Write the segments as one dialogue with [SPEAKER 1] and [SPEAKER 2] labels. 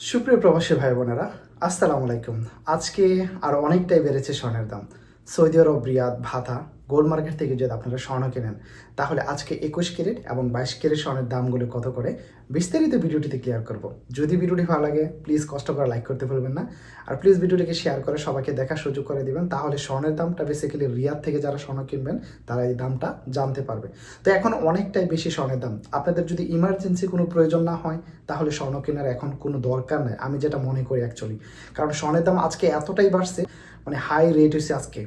[SPEAKER 1] সুপ্রিয় প্রবাসী ভাই বোনেরা আসসালামু আলাইকুম। আজকে আরও অনেকটাই বেড়েছে স্বর্ণের দাম। সৌদি আরব, রিয়াদ, ভাতা, গোল্ড মার্কেট থেকে যদি আপনারা স্বর্ণ কেনেন, তাহলে আজকে একুশ ক্যারেট এবং বাইশ ক্যারেট স্বর্ণের দামগুলো কত করে বিস্তারিত ভিডিওটিতে ক্লিয়ার করব। যদি ভিডিওটি ভালো লাগে প্লিজ কষ্ট করে লাইক করতে ভুলবেন না। আর প্লিজ ভিডিওটিকে শেয়ার করে সবাইকে দেখার সুযোগ করে দিবেন, তাহলে স্বর্ণের দামটা বেসিক্যালি রিয়াদ থেকে যারা স্বর্ণ কিনবেন, তারা এই দামটা জানতে পারবে। তো এখন অনেকটাই বেশি স্বর্ণের দাম। আপনাদের যদি ইমার্জেন্সি কোনো প্রয়োজন না হয়, তাহলে স্বর্ণ কেনার এখন কোনো দরকার নেই। আমি যেটা মনে করি অ্যাকচুয়ালি কারণ স্বর্ণের দাম আজকে এতটাই বাড়ছে মানে হাই রেট হয়েছে আজকে।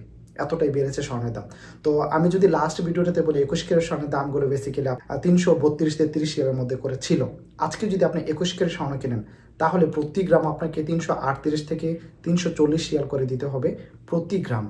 [SPEAKER 1] এতটাই বেড়েছে স্বর্ণের দাম। তো আমি যদি লাস্ট ভিডিওটাতে বলি, একুশ কেরের স্বর্ণের দামগুলো বেসিক্যালি তিনশো বত্রিশ তেত্রিশ এর মধ্যে করে ছিল। আজকে যদি আপনি একুশ কেরের স্বর্ণ কেনেন, তাহলে প্রতি গ্রাম আপনাকে তিনশো আটত্রিশ থেকে তিনশো চল্লিশ রিয়াল করে দিতে হবে প্রতি গ্রাম।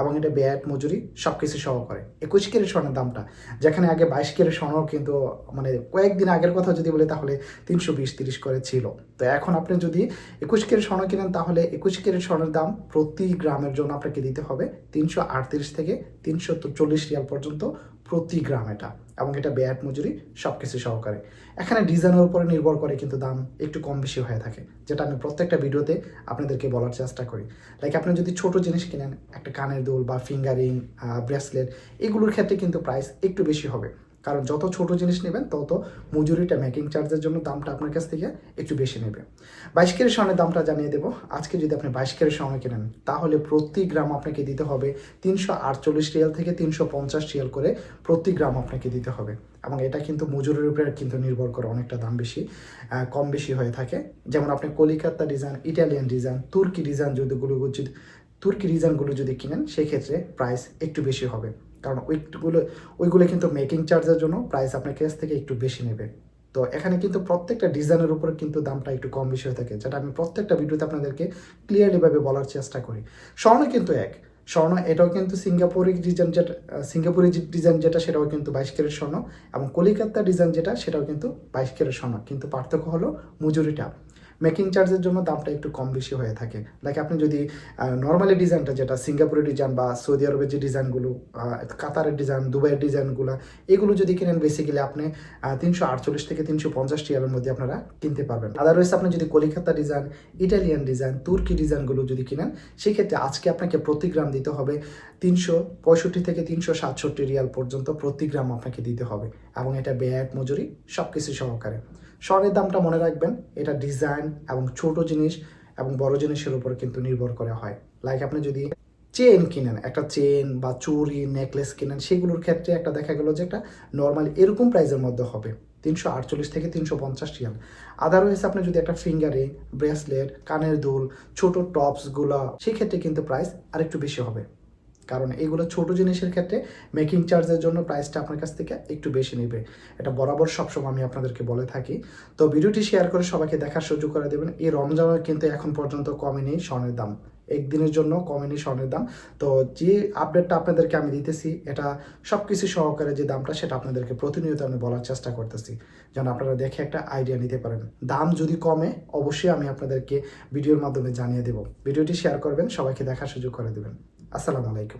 [SPEAKER 1] এবং এটা ব্যাট মজুরি সব কিছু সহ করে। একুশ কেরের স্বর্ণের দামটা। যেখানে আগে বাইশ কেরের স্বর্ণ কিন্তু মানে কয়েকদিন আগের কথা যদি বলি তাহলে তিনশো বিশ তিরিশ করে ছিল। তো এখন আপনি যদি একুশ কেরের স্বর্ণ কিনেন তাহলে একুশ কেরের স্বর্ণের দাম প্রতি গ্রামের জন্য আপনাকে দিতে হবে তিনশো আটত্রিশ থেকে তিনশো চল্লিশ রিয়াল পর্যন্ত। প্রতি গ্রাম এটা, এবং এটা ব্যাট মজুরি সব কিছু সহকারে। এখানে ডিজাইনের উপরে নির্ভর করে কিন্তু দাম একটু কম বেশি হয়ে থাকে, যেটা আমি প্রত্যেকটা ভিডিওতে আপনাদেরকে বলার চেষ্টা করি। লাইক আপনি যদি ছোট জিনিস কিনেন, একটা কানের দুল বা ফিঙ্গারিং ব্রেসলেট, এগুলোর ক্ষেত্রে কিন্তু প্রাইস একটু বেশি হবে। কারণ যত ছোট জিনিস নেবেন, তত মজুরিটা মেকিং চার্জের জন্য দামটা আপনার কাছ থেকে একটু বেশি নেবে। বাইশ কেরের স্বর্ণের দামটা জানিয়ে দেবো। আজকে যদি আপনি বাইশ কেরের স্বর্ণ কেনেন, তাহলে প্রতি গ্রাম আপনাকে দিতে হবে তিনশো আটচল্লিশ রিয়াল থেকে তিনশো পঞ্চাশ রিয়াল করে প্রতি গ্রাম আপনাকে দিতে হবে। এবং এটা কিন্তু মজুরির উপরে কিন্তু নির্ভর করে অনেকটা দাম বেশি কম বেশি হয়ে থাকে। যেমন আপনি কলিকাতা ডিজাইন, ইটালিয়ান ডিজাইন, তুর্কি ডিজাইন যদি তুর্কি ডিজাইনগুলো যদি কিনেন, সেক্ষেত্রে প্রাইস একটু বেশি হবে। কারণ ওইগুলো ওইগুলো কিন্তু মেকিং চার্জের জন্য প্রাইস আপনার কাছ থেকে একটু বেশি নেবে তো এখানে কিন্তু প্রত্যেকটা ডিজাইনের উপরে কিন্তু দামটা একটু কম বেশি হয়ে থাকে, যেটা আমি প্রত্যেকটা ভিডিওতে আপনাদেরকে ক্লিয়ারলিভাবে বলার চেষ্টা করি। স্বর্ণ কিন্তু এক। স্বর্ণ এটাও কিন্তু সিঙ্গাপুরি ডিজাইন যেটা সিঙ্গাপুরি ডিজাইন যেটা, সেটাও কিন্তু বাইশ কেরের স্বর্ণ এবং কলিকাতা ডিজাইন যেটা, সেটাও কিন্তু বাইশ কেরের স্বর্ণ। কিন্তু পার্থক্য হলো মজুরিটা মেকিং চার্জের জন্য দামটা একটু কম বেশি হয়ে থাকে। লাইক আপনি যদি নর্মালি ডিজাইনটা যেটা সিঙ্গাপুরের ডিজাইন বা সৌদি আরবের যে ডিজাইনগুলো কাতারের ডিজাইন দুবাইয়ের ডিজাইনগুলো এগুলো যদি কিনেন বেসিক্যালি আপনি তিনশো আটচল্লিশ থেকে তিনশো পঞ্চাশ টিয়ারের মধ্যে আপনারা কিনতে পারবেন। আদারওয়াইজ আপনি যদি কলিকাতা ডিজাইন ইটালিয়ান ডিজাইন তুর্কি ডিজাইনগুলো যদি কিনেন, সেক্ষেত্রে আজকে আপনাকে প্রতি গ্রাম দিতে হবে তিনশো পঁয়ষট্টি থেকে তিনশো সাতষট্টি রিয়াল পর্যন্ত প্রতি গ্রাম আপনাকে দিতে হবে। এবং এটা ব্যাট মজুরি সব কিছু সহকারে। স্বর্ণের দামটা মনে রাখবেন, এটা ডিজাইন এবং ছোট জিনিস এবং বড় জিনিসের উপর কিন্তু নির্ভর করে হয়। লাইক আপনি যদি চেন কিনেন, একটা চেন বা চুরি নেকলেস কিনেন, সেগুলোর ক্ষেত্রে একটা দেখা গেলো যে একটা নর্মালি এরকম প্রাইসের মধ্যে হবে, তিনশো আটচল্লিশ থেকে তিনশো পঞ্চাশ রিয়াল। আদারওয়াইজ আপনি যদি একটা ফিঙ্গারিং ব্রেসলেট কানের দুল, ছোট টপসগুলো সেক্ষেত্রে কিন্তু প্রাইস আরেকটু বেশি হবে। কারণ এগুলো ছোট জিনিসের ক্ষেত্রে মেকিং চার্জের জন্য প্রাইসটা আপনার কাছ থেকে একটু বেশি নেবে। এটা বরাবর সবসময় আমি আপনাদেরকে বলে থাকি। তো ভিডিওটি শেয়ার করে সবাইকে দেখার সুযোগ করে দেবেন। এই রমজানের কিন্তু এখন পর্যন্ত কমেনি স্বর্ণের দাম। একদিনের জন্য কমেনি স্বর্ণের দাম। তো যে আপডেটটা আপনাদেরকে আমি দিতেছি, এটা সব কিছু সহকারে যে দামটা, সেটা আপনাদেরকে প্রতিনিয়ত আমি বলার চেষ্টা করতেছি। যেন আপনারা দেখে একটা আইডিয়া নিতে পারেন। দাম যদি কমে, অবশ্যই আমি আপনাদেরকে ভিডিওর মাধ্যমে জানিয়ে দেব। ভিডিওটি শেয়ার করবেন, সবাইকে দেখার সুযোগ করে দেবেন। আসসালামু আলাইকুম।